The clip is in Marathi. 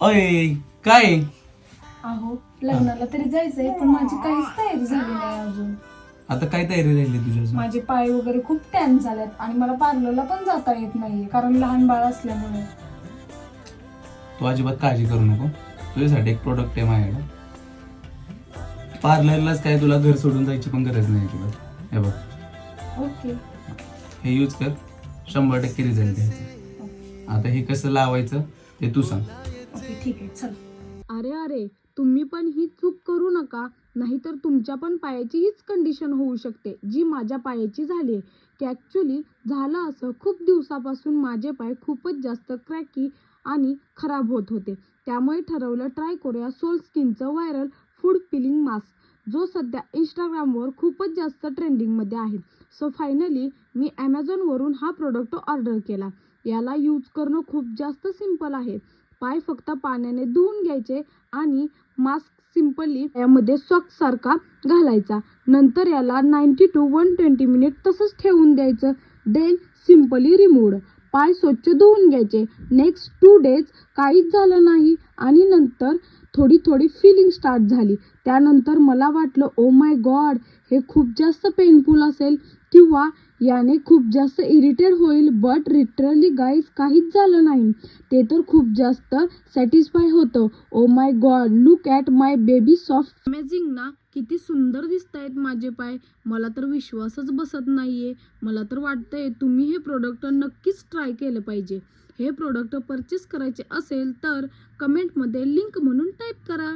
अय काय? अहो लग्नाला तरी जायचंय पण माझी काहीच तयारी झाली नाही अजून. आता काय तयारी राहिली तुझ्या अजून? माझे पाय वगैरे खूप टॅन झालेत आणि मला पार्लरला पण जाता येत नाहीये कारण लहान बाळ असल्यामुळे. तू अजिबात काळजी करू नको. तुझ्यासाठी एक प्रोडक्ट आहे माझ्याकडे. पार्लरलाच काय तुला घर सोडून जायची पण गरज नाही अजिबात हे बघ. ओके. हे यूज कर. शंभर टक्के रिझल्ट द्यायचा. आता हे कसं लावायचं ते तू सांग. ठीक आहे चल. अरे अरे तुम्ही पण ही चूक करू नका. नाहीतर तुमच्या पण पायाची हीच कंडिशन होऊ शकते जी माझ्या पायाची झाली आहे. की ॲक्च्युली झालं असं खूप दिवसापासून माझे पाय खूपच जास्त क्रॅकी आणि खराब होत होते. त्यामुळे ठरवलं ट्राय करूया सोल स्किनचं व्हायरल फूड पिलिंग मास्क जो सध्या इंस्टाग्रामवर खूपच जास्त ट्रेंडिंगमध्ये आहे. सो फायनली मी ॲमेझॉनवरून हा प्रोडक्ट ऑर्डर केला. याला यूज करणं खूप जास्त सिंपल आहे. पाय फक्त पाण्याने धुवून घ्यायचे आणि मास्क सिम्पली यामध्ये सॉक्स सारखा घालायचा. नंतर याला ninety to one twenty minute तसंच ठेवून द्यायचं. देन सिम्पली रिमूव्ड पाय स्वच्छ धुवून घ्यायचे. नेक्स्ट टू डेज काहीच झालं नाही. आणि नंतर थोडी थोडी फिलिंग स्टार्ट झाली. त्यानंतर मला वाटलं ओ माय गॉड हे खूप जास्त पेनफुल असेल. किंवा याने खूप जास्त इरिटेट होईल बट लिटरली गाईज काहीच झालं नाही. ते तर खूप जास्त सॅटिस्फाय होतं. ओ my god look at my baby soft amazing ना? किती सुंदर दिसत आहेत माझे पाय. मला तर विश्वासच बसत नाही आहे मला तर वाटतंय तुम्ही हे प्रोडक्ट नक्कीच ट्राय केलं पाहिजे. हे प्रोडक्ट परचेस करायचे असेल तर कमेंटमध्ये लिंक म्हणून टाईप करा.